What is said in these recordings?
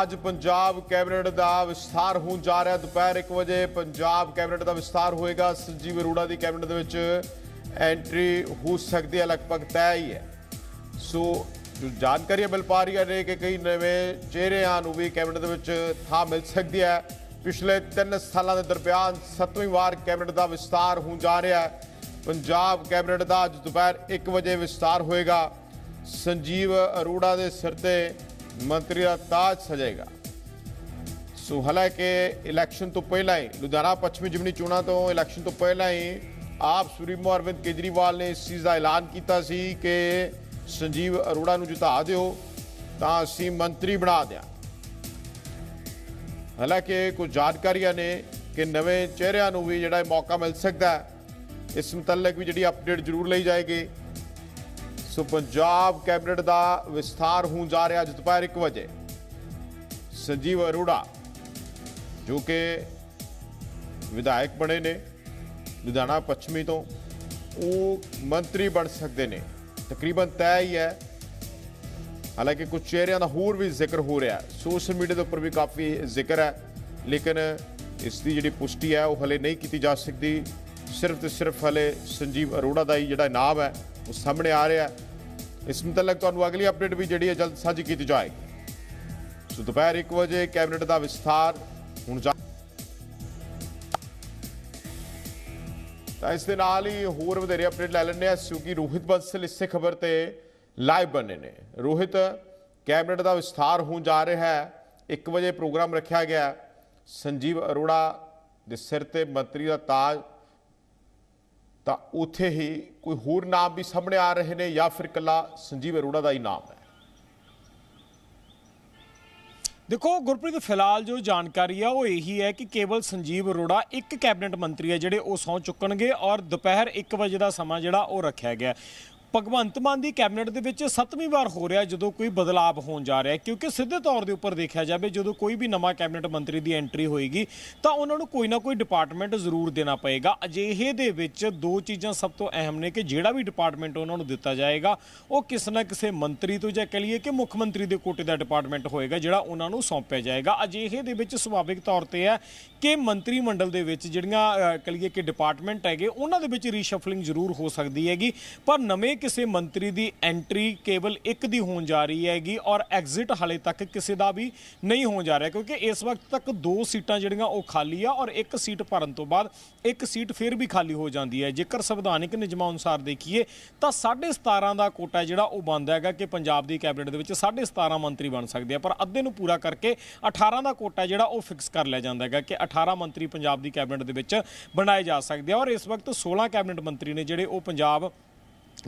ਅੱਜ ਪੰਜਾਬ ਕੈਬਨਿਟ ਦਾ ਵਿਸਥਾਰ ਹੋਣ ਜਾ ਰਿਹਾ। ਦੁਪਹਿਰ 1 ਵਜੇ ਪੰਜਾਬ ਕੈਬਨਿਟ ਦਾ ਵਿਸਥਾਰ ਹੋਏਗਾ। ਸੰਜੀਵ ਅਰੋੜਾ ਦੀ ਕੈਬਨਿਟ ਦੇ ਵਿੱਚ ਐਂਟਰੀ ਹੋ ਸਕਦੀ ਹੈ, ਲਗਭਗ ਤੈਅ ਹੀ ਹੈ। ਸੋ ਜੋ ਜਾਣਕਾਰੀਆਂ ਮਿਲ ਪਾ ਰਹੀਆਂ ਨੇ ਕਿ ਕਈ ਨਵੇਂ ਚਿਹਰਿਆਂ ਨੂੰ ਵੀ ਕੈਬਨਿਟ ਦੇ ਵਿੱਚ ਥਾਂ ਮਿਲ ਸਕਦੀ ਹੈ। ਪਿਛਲੇ 3 ਸਾਲਾਂ ਦੇ ਦਰਮਿਆਨ ਸੱਤਵੀਂ ਵਾਰ ਕੈਬਨਿਟ ਦਾ ਵਿਸਤਾਰ ਹੋਣ ਜਾ ਰਿਹਾ ਹੈ। ਪੰਜਾਬ ਕੈਬਨਿਟ ਦਾ ਅੱਜ ਦੁਪਹਿਰ 1 ਵਜੇ ਵਿਸਤਾਰ ਹੋਏਗਾ। ਸੰਜੀਵ ਅਰੋੜਾ ਦੇ ਸਿਰ ਤੇ ਮੰਤਰੀ ਦਾ ਤਾਜ ਸਜੇਗਾ ਸੋ ਹਾਲਾਂਕਿ ਇਲੈਕਸ਼ਨ ਤੋਂ ਪਹਿਲਾਂ ਹੀ ਲੁਧਿਆਣਾ ਪੱਛਮੀ ਜਿਮਨੀ ਚੋਣਾਂ ਤੋਂ ਇਲੈਕਸ਼ਨ ਤੋਂ ਪਹਿਲਾਂ ਹੀ ਆਪ ਸੁਰੀਮੋ ਅਰਵਿੰਦ ਕੇਜਰੀਵਾਲ ਨੇ ਇਸ ਚੀਜ਼ ਦਾ ਐਲਾਨ ਕੀਤਾ ਸੀ ਕਿ ਸੰਜੀਵ ਅਰੋੜਾ ਨੂੰ ਜਿਤਾ ਦਿਓ ਤਾਂ ਅਸੀਂ ਮੰਤਰੀ ਬਣਾ ਦਿਆਂ ਹਾਲਾਂਕਿ ਕੁਝ ਜਾਣਕਾਰੀਆਂ ਨੇ ਕਿ ਨਵੇਂ ਚਿਹਰਿਆਂ ਨੂੰ ਵੀ ਜਿਹੜਾ ਮੌਕਾ ਮਿਲ ਸਕਦਾ ਹੈ ਇਸ ਮੁਤਲਕ ਵੀ ਜਿਹੜੀ ਅਪਡੇਟ ਜ਼ਰੂਰ ਲਈ ਜਾਏਗੀ ਸੋ ਪੰਜਾਬ ਕੈਬਨਿਟ ਦਾ ਵਿਸਥਾਰ ਹੋਣ ਜਾ ਰਿਹਾ ਅੱਜ ਦੁਪਹਿਰ 1 ਵਜੇ। ਸੰਜੀਵ ਅਰੋੜਾ, ਜੋ ਕਿ ਵਿਧਾਇਕ ਬਣੇ ਨੇ, ਲੁਧਿਆਣਾ ਪੱਛਮੀ ਤੋਂ, ਉਹ ਮੰਤਰੀ ਬਣ ਸਕਦੇ ਨੇ। ਤਕਰੀਬਨ ਤੈਅ ਹੀ ਹੈ। ਹਾਲਾਂਕਿ ਕੁਝ ਚਿਹਰਿਆਂ ਦਾ ਹੋਰ ਵੀ ਜ਼ਿਕਰ ਹੋ ਰਿਹਾ ਹੈ। ਸੋਸ਼ਲ ਮੀਡੀਆ ਦੇ ਉੱਪਰ ਵੀ ਕਾਫੀ ਜ਼ਿਕਰ ਹੈ, ਲੇਕਿਨ ਇਸ ਦੀ ਜਿਹੜੀ ਪੁਸ਼ਟੀ ਹੈ, ਉਹ ਹਲੇ ਨਹੀਂ ਕੀਤੀ ਜਾ ਸਕਦੀ। ਸਿਰਫ ਤੇ ਸਿਰਫ ਹਲੇ ਸੰਜੀਵ ਅਰੋੜਾ ਦਾ ਹੀ ਜਿਹੜਾ ਨਾਮ ਹੈ ਉਹ ਸਾਹਮਣੇ ਆ ਰਿਹਾ ਇਸ ਮੁਤਲਕ ਤੁਹਾਨੂੰ ਅਗਲੀ ਅਪਡੇਟ ਵੀ ਜਿਹੜੀ ਹੈ ਜਲਦ ਸਾਂਝੀ ਕੀਤੀ ਜਾਏਗੀ। ਸੋ ਦੁਪਹਿਰ 1 ਵਜੇ ਕੈਬਨਿਟ ਦਾ ਵਿਸਥਾਰ, ਹੁਣ ਤਾਂ ਇਸ ਦੇ ਨਾਲ ਹੀ ਹੋਰ ਵਧੇਰੇ ਅਪਡੇਟ ਲੈ ਲੈਂਦੇ ਆ ਕਿਉਂਕਿ ਰੋਹਿਤ ਬੰਸਲ ਇਸੇ ਖਬਰ ਤੇ ਲਾਈਵ ਬਣੇ ਨੇ। ਰੋਹਿਤ, ਕੈਬਨਿਟ ਦਾ ਵਿਸਥਾਰ ਹੋਣ ਜਾ ਰਿਹਾ ਹੈ। 1 ਵਜੇ ਪ੍ਰੋਗਰਾਮ ਰੱਖਿਆ ਗਿਆ। ਸੰਜੀਵ ਅਰੋੜਾ ਦੇ ਸਿਰ ਤੇ ਮੰਤਰੀ ਦਾ ਤਾਜ ਤਾਂ ਉੱਥੇ ਹੀ ਕੋਈ ਹੋਰ ਨਾਮ ਵੀ ਸਾਹਮਣੇ ਆ ਰਹੇ ਨੇ ਜਾਂ ਫਿਰ ਕੱਲਾ ਸੰਜੀਵ ਅਰੋੜਾ ਦਾ ਹੀ ਨਾਮ ਹੈ। ਦੇਖੋ, ਗੁਰਪ੍ਰੀਤ, ਫਿਲਹਾਲ ਜੋ ਜਾਣਕਾਰੀ ਆ, ਉਹ ਇਹੀ ਹੈ ਕਿ ਕੇਵਲ ਸੰਜੀਵ ਅਰੋੜਾ ਇੱਕ ਕੈਬਨਿਟ ਮੰਤਰੀ ਹੈ ਜਿਹੜੇ ਉਹ ਸਹੁੰ ਚੁੱਕਣਗੇ ਔਰ ਦੁਪਹਿਰ 1 ਵਜੇ ਦਾ ਸਮਾਂ ਜਿਹੜਾ ਉਹ ਰੱਖਿਆ ਗਿਆ। ਭਗਵੰਤ ਮਾਨ ਦੀ ਕੈਬਨਿਟ ਦੇ ਵਿੱਚ ਸੱਤਵੀਂ ਵਾਰ ਹੋ ਰਿਹਾ ਜਦੋਂ ਕੋਈ ਬਦਲਾਅ ਹੋਣ ਜਾ ਰਿਹਾ ਕਿਉਂਕਿ ਸਿੱਧੇ ਤੌਰ ਦੇ ਉੱਪਰ ਦੇਖਿਆ ਜਾਵੇ ਜਦੋਂ ਕੋਈ ਵੀ ਨਵਾਂ ਕੈਬਨਿਟ ਮੰਤਰੀ ਦੀ ਐਂਟਰੀ ਹੋਏਗੀ ਤਾਂ ਉਹਨਾਂ ਨੂੰ ਕੋਈ ਨਾ ਕੋਈ ਡਿਪਾਰਟਮੈਂਟ ਜ਼ਰੂਰ ਦੇਣਾ ਪਏਗਾ। ਅਜਿਹੇ ਦੇ ਵਿੱਚ ਦੋ ਚੀਜ਼ਾਂ ਸਭ ਤੋਂ ਅਹਿਮ ਨੇ ਕਿ ਜਿਹੜਾ ਵੀ ਡਿਪਾਰਟਮੈਂਟ ਉਹਨਾਂ ਨੂੰ ਦਿੱਤਾ ਜਾਏਗਾ ਉਹ ਕਿਸੇ ਨਾ ਕਿਸੇ ਮੰਤਰੀ ਤੋਂ ਜਾਂ ਕਹ ਲਈਏ ਕਿ ਮੁੱਖ ਮੰਤਰੀ ਦੇ ਕੋਟੇ ਦਾ ਡਿਪਾਰਟਮੈਂਟ ਹੋਏਗਾ ਜਿਹੜਾ ਉਹਨਾਂ ਨੂੰ ਸੌਂਪਿਆ ਜਾਏਗਾ। ਅਜਿਹੇ ਦੇ ਵਿੱਚ ਸੁਭਾਵਿਕ ਤੌਰ ਤੇ ਹੈ ਕਿ ਮੰਤਰੀ ਮੰਡਲ ਦੇ ਵਿੱਚ ਜਿਹੜੀਆਂ ਅਹ, ਲਈਏ ਕਿ ਡਿਪਾਰਟਮੈਂਟ ਹੈਗੇ ਉਹਨਾਂ ਦੇ ਵਿੱਚ ਰੀਸ਼ਫਲਿੰਗ ਜ਼ਰੂਰ ਹੋ ਸਕਦੀ ਹੈਗੀ। ਪਰ ਨਵੇਂ ਕਿਸੇ ਮੰਤਰੀ ਦੀ ਐਂਟਰੀ ਕੇਵਲ ਇੱਕ ਦੀ ਹੋਣ ਜਾ ਰਹੀ ਹੈਗੀ ਔਰ ਐਗਜ਼ਿਟ ਹਾਲੇ ਤੱਕ ਕਿਸੇ ਦਾ ਵੀ ਨਹੀਂ ਹੋਣ ਜਾ ਰਿਹਾ ਕਿਉਂਕਿ ਇਸ ਵਕਤ ਤੱਕ ਦੋ ਸੀਟਾਂ ਜਿਹੜੀਆਂ ਉਹ ਖਾਲੀ ਆ ਔਰ ਇੱਕ ਸੀਟ ਭਰਨ ਤੋਂ ਬਾਅਦ ਇੱਕ ਸੀਟ ਫਿਰ ਵੀ ਖਾਲੀ ਹੋ ਜਾਂਦੀ ਹੈ। ਜੇਕਰ ਸੰਵਿਧਾਨਿਕ ਨਿਯਮਾਂ ਅਨੁਸਾਰ ਦੇਖੀਏ ਤਾਂ 17.5 ਦਾ ਕੋਟਾ ਜਿਹੜਾ ਉਹ ਬਣਦਾ ਹੈਗਾ ਕਿ ਪੰਜਾਬ ਦੀ ਕੈਬਨਿਟ ਦੇ ਵਿੱਚ 17.5 ਮੰਤਰੀ ਬਣ ਸਕਦੇ ਆ, ਪਰ ਅੱਧੇ ਨੂੰ ਪੂਰਾ ਕਰਕੇ 18 ਦਾ ਕੋਟਾ ਜਿਹੜਾ ਉਹ ਫਿਕਸ ਕਰ ਲਿਆ ਜਾਂਦਾ ਹੈਗਾ ਕਿ 18 ਮੰਤਰੀ ਪੰਜਾਬ ਦੀ ਕੈਬਨਿਟ ਦੇ ਵਿੱਚ ਬਣਾਏ ਜਾ ਸਕਦੇ ਆ ਔਰ ਇਸ ਵਕਤ 16 ਕੈਬਨਿਟ ਮੰਤਰੀ ਨੇ ਜਿਹੜੇ ਉਹ ਪੰਜਾਬ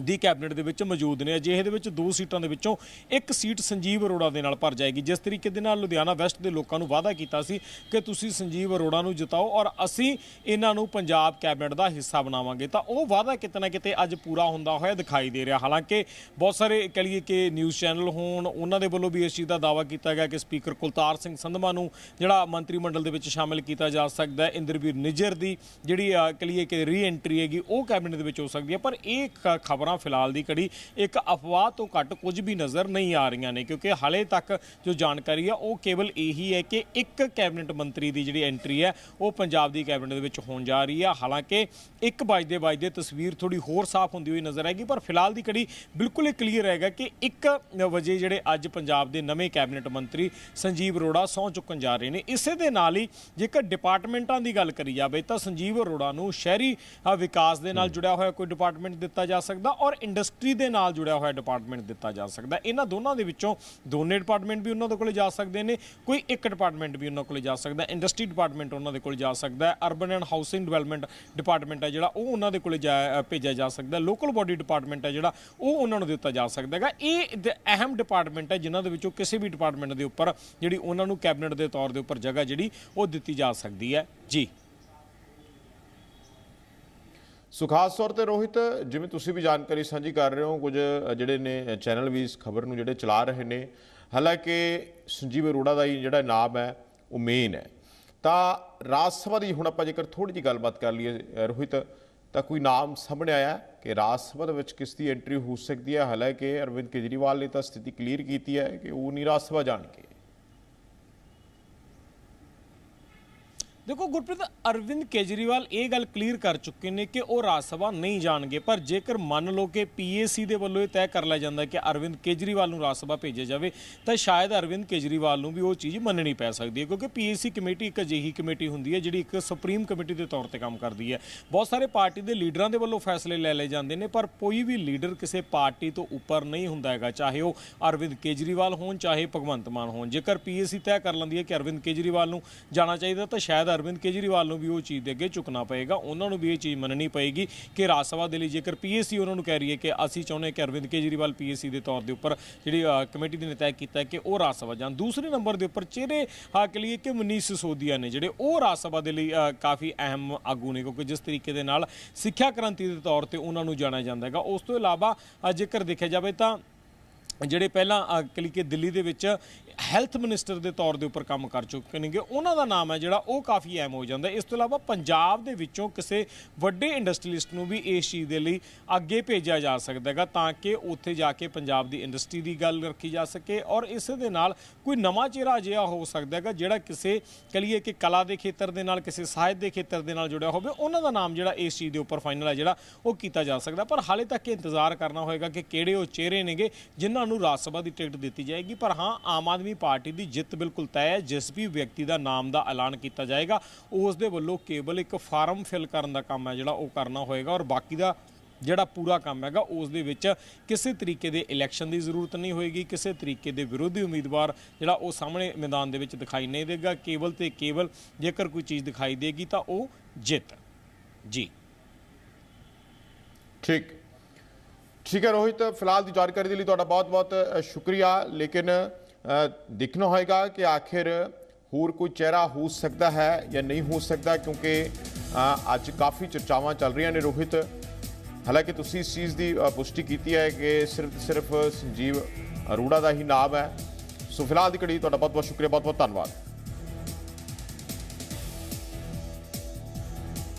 ਦੀ ਕੈਬਨਿਟ ਦੇ ਵਿੱਚ ਮੌਜੂਦ ਨੇ। ਅਜਿਹੇ ਦੇ ਵਿੱਚ ਦੋ ਸੀਟਾਂ ਦੇ ਵਿੱਚੋਂ ਇੱਕ ਸੀਟ ਸੰਜੀਵ ਅਰੋੜਾ ਦੇ ਨਾਲ ਭਰ ਜਾਏਗੀ। ਜਿਸ ਤਰੀਕੇ ਦੇ ਨਾਲ ਲੁਧਿਆਣਾ ਵੈਸਟ ਦੇ ਲੋਕਾਂ ਨੂੰ ਵਾਅਦਾ ਕੀਤਾ ਸੀ ਕਿ ਤੁਸੀਂ ਸੰਜੀਵ ਅਰੋੜਾ ਨੂੰ ਜਿਤਾਓ ਔਰ ਅਸੀਂ ਇਹਨਾਂ ਨੂੰ ਪੰਜਾਬ ਕੈਬਨਿਟ ਦਾ ਹਿੱਸਾ ਬਣਾਵਾਂਗੇ। ਤਾਂ ਉਹ ਵਾਅਦਾ ਕਿਤੇ ਨਾ ਕਿਤੇ ਅੱਜ ਪੂਰਾ ਹੁੰਦਾ ਹੋਇਆ ਦਿਖਾਈ ਦੇ ਰਿਹਾ। ਹਾਲਾਂਕਿ ਬਹੁਤ ਸਾਰੇ ਕਹ ਲਈਏ ਕਿ ਨਿਊਜ਼ ਚੈਨਲ ਹੋਣ ਉਹਨਾਂ ਦੇ ਵੱਲੋਂ ਵੀ ਇਸ ਚੀਜ਼ ਦਾ ਦਾਅਵਾ ਕੀਤਾ ਗਿਆ ਕਿ ਸਪੀਕਰ ਕੁਲਤਾਰ ਸਿੰਘ ਸੰਧਮਾ ਨੂੰ ਜਿਹੜਾ ਮੰਤਰੀ ਮੰਡਲ ਦੇ ਵਿੱਚ ਸ਼ਾਮਿਲ ਕੀਤਾ ਜਾ ਸਕਦਾ ਹੈ। ਇੰਦਰਵੀਰ ਨਿੱਜਰ ਦੀ ਜਿਹੜੀ ਅਹ, ਲਈਏ ਕਿ ਰੀ ਐਂਟਰੀ ਹੈਗੀ ਉਹ ਕੈਬਨਿਟ ਦੇ ਵਿੱਚ ਹੋ ਸਕਦੀ ਹੈ। ਪਰ ਇਹ ਖ- ਖਬਰਾਂ ਫਿਲਹਾਲ ਦੀ ਕੜੀ ਇੱਕ ਅਫਵਾਹ ਤੋਂ ਘੱਟ ਕੁਝ ਵੀ ਨਜ਼ਰ ਨਹੀਂ ਆ ਰਹੀਆਂ ਨੇ ਕਿਉਂਕਿ ਹਾਲੇ ਤੱਕ ਜੋ ਜਾਣਕਾਰੀ ਆ ਉਹ ਕੇਵਲ ਇਹੀ ਹੈ ਕਿ ਇੱਕ ਕੈਬਨਿਟ ਮੰਤਰੀ ਦੀ ਜਿਹੜੀ ਐਂਟਰੀ ਹੈ ਉਹ ਪੰਜਾਬ ਦੀ ਕੈਬਨਿਟ ਦੇ ਵਿੱਚ ਹੋਣ ਜਾ ਰਹੀ ਆ ਹਾਲਾਂਕਿ ਇੱਕ ਵੱਜਦੇ ਵੱਜਦੇ ਤਸਵੀਰ ਥੋੜੀ ਹੋਰ ਸਾਫ਼ ਹੁੰਦੀ ਹੋਈ ਨਜ਼ਰ ਆਏਗੀ ਪਰ ਫਿਲਹਾਲ ਦੀ ਕੜੀ ਬਿਲਕੁਲ ਹੀ ਕਲੀਅਰ ਹੈਗਾ ਕਿ 1 ਵਜੇ ਜਿਹੜੇ ਅੱਜ ਪੰਜਾਬ ਦੇ ਨਵੇਂ ਕੈਬਨਿਟ ਮੰਤਰੀ ਸੰਜੀਵ ਅਰੋੜਾ ਸਹੁੰ ਚੁੱਕਣ ਜਾ ਰਹੇ ਨੇ। ਇਸੇ ਦੇ ਨਾਲ ਹੀ ਜੇਕਰ ਡਿਪਾਰਟਮੈਂਟਾਂ ਦੀ ਗੱਲ ਕਰੀ ਜਾਵੇ ਤਾਂ ਸੰਜੀਵ ਅਰੋੜਾ ਨੂੰ ਸ਼ਹਿਰੀ ਵਿਕਾਸ ਦੇ ਨਾਲ ਜੁੜਿਆ ਹੋਇਆ ਕੋਈ ਡਿਪਾਰਟਮੈਂਟ ਦਿੱਤਾ ਜਾ ਸਕਦਾ ਔਰ ਇੰਡਸਟਰੀ ਦੇ ਨਾਲ ਜੁੜਿਆ ਹੋਇਆ ਡਿਪਾਰਟਮੈਂਟ ਦਿੱਤਾ ਜਾ ਸਕਦਾ। ਇਹਨਾਂ ਦੋਨਾਂ ਦੇ ਵਿੱਚੋਂ ਦੋਨੇ ਡਿਪਾਰਟਮੈਂਟ ਵੀ ਉਹਨਾਂ ਦੇ ਕੋਲੇ ਜਾ ਸਕਦੇ ਨੇ, ਕੋਈ ਇੱਕ ਡਿਪਾਰਟਮੈਂਟ ਵੀ ਉਹਨਾਂ ਕੋਲੇ ਜਾ ਸਕਦਾ। ਇੰਡਸਟਰੀ ਡਿਪਾਰਟਮੈਂਟ ਉਹਨਾਂ ਦੇ ਕੋਲ ਜਾ ਸਕਦਾ। ਹੈ urban and housing development department ਹੈ ਜਿਹੜਾ, ਉਹ ਉਹਨਾਂ ਦੇ ਕੋਲੇ ਜਾ- ਭੇਜਿਆ ਜਾ ਸਕਦਾ। ਲੋਕਲ ਬਾਡੀ ਡਿਪਾਰਟਮੈਂਟ ਹੈ ਜਿਹੜਾ, ਉਹ ਉਹਨਾਂ ਨੂੰ ਦਿੱਤਾ ਜਾ ਸਕਦਾ ਹੈਗਾ। ਇਹ ਦ- ਅਹਿਮ ਡਿਪਾਰਟਮੈਂਟ ਹੈ ਜਿਨ੍ਹਾਂ ਦੇ ਵਿੱਚੋਂ ਕਿਸੇ ਵੀ ਡਿਪਾਰਟਮੈਂਟ ਦੇ ਉੱਪਰ ਜਿਹੜੀ ਉਹਨਾਂ ਨੂੰ ਕੈਬਨਿਟ ਦੇ ਤੌਰ ਦੇ ਉੱਪਰ ਜਗ੍ਹਾ ਜਿਹੜੀ, ਉਹ ਦਿੱਤੀ ਜਾ ਸਕਦੀ ਹੈ। ਜੀ। ਸੁਖਾਸ ਤੌਰ ਤੇ ਰੋਹਿਤ, ਜਿਵੇਂ ਤੁਸੀਂ ਵੀ ਜਾਣਕਾਰੀ ਸਾਂਝੀ ਕਰ ਰਹੇ ਹੋ, ਕੁਝ ਜਿਹੜੇ ਨੇ ਚੈਨਲ ਵੀ ਇਸ ਖਬਰ ਨੂੰ ਜਿਹੜੇ ਚਲਾ ਰਹੇ ਨੇ, ਹਾਲਾਂਕਿ ਸੰਜੀਵ ਅਰੋੜਾ ਦਾ ਹੀ ਜਿਹੜਾ ਨਾਮ ਹੈ, ਉਹ ਮੇਨ ਹੈ। ਤਾਂ ਰਾਜ ਸਭਾ ਦੀ ਹੁਣ ਆਪਾਂ ਜੇਕਰ ਥੋੜੀ ਜਿਹੀ ਗੱਲਬਾਤ ਕਰ ਲਈਏ ਰੋਹਿਤ, ਤਾਂ ਕੋਈ ਨਾਮ ਸਾਹਮਣੇ ਆਇਆ ਕਿ ਰਾਜ ਸਭਾ ਦੇ ਵਿੱਚ ਕਿਸ ਦੀ ਐਂਟਰੀ ਹੋ ਸਕਦੀ ਹੈ? ਹਾਲਾਂਕਿ ਅਰਵਿੰਦ ਕੇਜਰੀਵਾਲ ਨੇ ਤਾਂ ਸਥਿਤੀ ਕਲੀਅਰ ਕੀਤੀ ਹੈ ਕਿ ਉਹ ਨਹੀਂ ਰਾਜ ਸਭਾ ਜਾਣਗੇ। ਦੇਖੋ ਗੁਰਪ੍ਰੀਤ ਅਰਵਿੰਦ ਕੇਜਰੀਵਾਲ ਇਹ ਗੱਲ ਕਲੀਅਰ ਕਰ ਚੁੱਕੇ ਨੇ ਕਿ ਉਹ ਰਾਜ ਸਭਾ ਨਹੀਂ ਜਾਣਗੇ, ਪਰ ਜੇਕਰ ਮੰਨ ਲਓ ਕਿ ਪੀਏਸੀ ਦੇ ਵੱਲੋਂ ਇਹ ਤੈਅ ਕਰ ਲਿਆ ਜਾਂਦਾ ਕਿ ਅਰਵਿੰਦ ਕੇਜਰੀਵਾਲ ਨੂੰ ਰਾਜ ਸਭਾ ਭੇਜਿਆ ਜਾਵੇ, ਤਾਂ ਸ਼ਾਇਦ ਅਰਵਿੰਦ ਕੇਜਰੀਵਾਲ ਨੂੰ ਵੀ ਉਹ ਚੀਜ਼ ਮੰਨਣੀ ਪੈ ਸਕਦੀ ਹੈ, ਕਿਉਂਕਿ ਪੀਏਸੀ ਕਮੇਟੀ ਇੱਕ ਅਜਿਹੀ ਕਮੇਟੀ ਹੁੰਦੀ ਹੈ ਜਿਹੜੀ ਇੱਕ ਸੁਪਰੀਮ ਕਮੇਟੀ ਦੇ ਤੌਰ ਤੇ ਕੰਮ ਕਰਦੀ ਹੈ। ਬਹੁਤ ਸਾਰੇ ਪਾਰਟੀ ਦੇ ਲੀਡਰਾਂ ਦੇ ਵੱਲੋਂ ਫੈਸਲੇ ਲੈ ਲਏ ਜਾਂਦੇ ਨੇ, ਪਰ ਕੋਈ ਵੀ ਲੀਡਰ ਕਿਸੇ ਪਾਰਟੀ ਤੋਂ ਉੱਪਰ ਨਹੀਂ ਹੁੰਦਾ ਹੈਗਾ, ਚਾਹੇ ਉਹ ਅਰਵਿੰਦ ਕੇਜਰੀਵਾਲ ਹੋਣ, ਚਾਹੇ ਭਗਵੰਤ ਮਾਨ ਹੋਣ। ਜੇਕਰ ਪੀਏਸੀ ਤੈਅ ਕਰ ਲੈਂਦੀ ਹੈ ਕਿ ਅਰਵਿੰਦ ਕੇਜਰੀਵਾਲ ਨੂੰ ਜਾਣਾ ਚਾਹੀਦਾ, ਤਾਂ ਸ਼ਾਇਦ ਅਰਵਿੰਦ ਕੇਜਰੀਵਾਲ ਨੂੰ ਵੀ ਉਹ ਚੀਜ਼ ਦੇ ਅੱਗੇ ਝੁਕਣਾ ਪਏਗਾ। ਉਹਨਾਂ ਨੂੰ ਵੀ ਇਹ ਚੀਜ਼ ਮੰਨਣੀ ਪਏਗੀ ਕਿ ਰਾਜ ਸਭਾ ਦੇ ਲਈ ਜੇਕਰ ਪੀਏਸੀ ਉਹਨਾਂ ਨੂੰ ਕਹਿ ਰਹੀ ਹੈ ਕਿ ਅਸੀਂ ਚਾਹੁੰਦੇ ਹਾਂ ਕਿ ਅਰਵਿੰਦ ਕੇਜਰੀਵਾਲ ਪੀਏਸੀ ਦੇ ਤੌਰ ਦੇ ਉੱਪਰ ਜਿਹੜੀ ਕਮੇਟੀ ਦੇ ਨੇ ਤੈਅ ਕੀਤਾ ਕਿ ਉਹ ਰਾਜ ਸਭਾ ਜਾਣ। ਦੂਸਰੇ ਨੰਬਰ ਦੇ ਉੱਪਰ ਚਿਹਰੇ ਆ ਕੇ ਲਈ ਕਿ ਮਨੀਸ਼ ਸਿਸੋਦੀਆ ਨੇ ਜਿਹੜੇ ਉਹ ਰਾਜ ਸਭਾ ਦੇ ਲਈ ਕਾਫੀ ਅਹਿਮ ਆਗੂ ਨੇ ਕਿਉਂਕਿ ਜਿਸ ਤਰੀਕੇ ਦੇ ਨਾਲ ਸਿੱਖਿਆ ਕ੍ਰਾਂਤੀ ਦੇ ਤੌਰ ਤੇ ਉਹਨਾਂ ਨੂੰ ਜਾਣਿਆ ਜਾਂਦਾ ਹੈਗਾ। ਉਸ ਤੋਂ ਇਲਾਵਾ ਜੇਕਰ ਦੇਖਿਆ ਜਾਵੇ ਤਾਂ ਜਿਹੜੇ ਪਹਿਲਾਂ ਅ, ਕਲੀ ਕਿ ਦਿੱਲੀ ਦੇ ਵਿੱਚ ਹੈਲਥ ਮਿਨਿਸਟਰ ਦੇ ਤੌਰ ਦੇ ਉੱਪਰ ਕੰਮ ਕਰ ਚੁੱਕੇ ਨੇਗੇ ਉਹਨਾਂ ਦਾ ਨਾਮ ਹੈ ਜਿਹੜਾ ਉਹ ਕਾਫੀ ਅਹਿਮ ਹੋ ਜਾਂਦਾ। ਇਸ ਤੋਂ ਇਲਾਵਾ ਪੰਜਾਬ ਦੇ ਵਿੱਚੋਂ ਕਿਸੇ ਵੱਡੇ ਇੰਡਸਟਰੀਲਿਸਟ ਨੂੰ ਵੀ ਇਸ ਚੀਜ਼ ਦੇ ਲਈ ਅੱਗੇ ਭੇਜਿਆ ਜਾ ਸਕਦਾ ਹੈਗਾ ਤਾਂ ਕਿ ਉੱਥੇ ਜਾ ਕੇ ਪੰਜਾਬ ਦੀ ਇੰਡਸਟਰੀ ਦੀ ਗੱਲ ਰੱਖੀ ਜਾ ਸਕੇ ਔਰ ਇਸ ਦੇ ਨਾਲ ਕੋਈ ਨਵਾਂ ਚਿਹਰਾ ਅਜਿਹਾ ਹੋ ਸਕਦਾ ਹੈਗਾ ਜਿਹੜਾ ਕਿਸੇ ਕਲੀਏ ਕਿ ਕਲਾ ਦੇ ਖੇਤਰ ਦੇ ਨਾਲ ਕਿਸੇ ਸਾਹਿਤ ਦੇ ਖੇਤਰ ਦੇ ਨਾਲ ਜੁੜਿਆ ਹੋਵੇ ਉਹਨਾਂ ਦਾ ਨਾਮ ਜਿਹੜਾ ਇਸ ਚੀਜ਼ ਦੇ ਉੱਪਰ ਫਾਈਨਲ ਹੈ ਜਿਹੜਾ ਉਹ ਕੀਤਾ ਜਾ ਸਕਦਾ। ਪਰ ਹਾਲੇ ਤੱਕ ਇਹ ਇੰਤਜ਼ਾਰ ਕਰਨਾ ਹੋਏਗਾ ਕਿ ਕਿਹੜੇ ਉਹ ਚਿਹਰੇ ਨੇਗੇ ਜਿਨ੍ਹਾਂ ਨੂੰ ਰਾਜ ਸਭਾ ਦੀ ਟਿਕਟ ਦਿੱਤੀ ਜਾਏਗੀ, ਪਰ ਹਾਂ, ਆਮ ਆਦਮੀ ਪਾਰਟੀ ਦੀ ਜਿੱਤ ਬਿਲਕੁਲ ਤੈਅ ਹੈ, ਜਿਸ ਵੀ ਵਿਅਕਤੀ ਦਾ ਨਾਮ ਦਾ ਐਲਾਨ ਕੀਤਾ ਜਾਏਗਾ, ਉਸ ਦੇ ਵੱਲੋਂ ਕੇਵਲ ਇੱਕ ਫਾਰਮ ਫਿਲ ਕਰਨ ਦਾ ਕੰਮ ਹੈ ਜਿਹੜਾ ਉਹ ਕਰਨਾ ਹੋਏਗਾ ਔਰ ਬਾਕੀ ਦਾ ਜਿਹੜਾ ਪੂਰਾ ਕੰਮ ਹੈਗਾ, ਉਸ ਦੇ ਵਿੱਚ ਕਿਸੇ ਤਰੀਕੇ ਦੇ ਇਲੈਕਸ਼ਨ ਦੀ ਜ਼ਰੂਰਤ ਨਹੀਂ ਹੋਏਗੀ, ਕਿਸੇ ਤਰੀਕੇ ਦੇ ਵਿਰੋਧੀ ਉਮੀਦਵਾਰ ਜਿਹੜਾ ਉਹ ਸਾਹਮਣੇ ਮੈਦਾਨ ਦੇ ਵਿੱਚ ਦਿਖਾਈ ਨਹੀਂ ਦੇਗਾ, ਕੇਵਲ ਤੇ ਕੇਵਲ ਜੇਕਰ ਕੋਈ ਚੀਜ਼ ਦਿਖਾਈ ਦੇਗੀ ਤਾਂ ਉਹ ਜਿੱਤ। ਜੀ। ਠੀਕ। ਠੀਕ ਹੈ, ਰੋਹਿਤ, ਫਿਲਹਾਲ ਦੀ ਜਾਣਕਾਰੀ ਦੇ ਲਈ ਤੁਹਾਡਾ ਬਹੁਤ-ਬਹੁਤ ਸ਼ੁਕਰੀਆ। ਲੇਕਿਨ ਦੇਖਣਾ ਹੋਏਗਾ ਕਿ ਆਖਿਰ ਹੋਰ ਕੋਈ ਚਿਹਰਾ ਹੋ ਸਕਦਾ ਹੈ ਜਾਂ ਨਹੀਂ ਹੋ ਸਕਦਾ, ਕਿਉਂਕਿ ਅੱਜ ਕਾਫੀ ਚਰਚਾਵਾਂ ਚੱਲ ਰਹੀਆਂ ਨੇ, ਰੋਹਿਤ। ਹਾਲਾਂਕਿ ਤੁਸੀਂ ਇਸ ਚੀਜ਼ ਦੀ ਪੁਸ਼ਟੀ ਕੀਤੀ ਹੈ ਕਿ ਸਿਰਫ ਸਿਰਫ ਸੰਜੀਵ ਅਰੋੜਾ ਦਾ ਹੀ ਨਾਮ ਹੈ। ਸੋ ਫਿਲਹਾਲ ਦੀ ਘੜੀ ਤੁਹਾਡਾ ਬਹੁਤ-ਬਹੁਤ ਸ਼ੁਕਰੀਆ, ਬਹੁਤ-ਬਹੁਤ ਧੰਨਵਾਦ।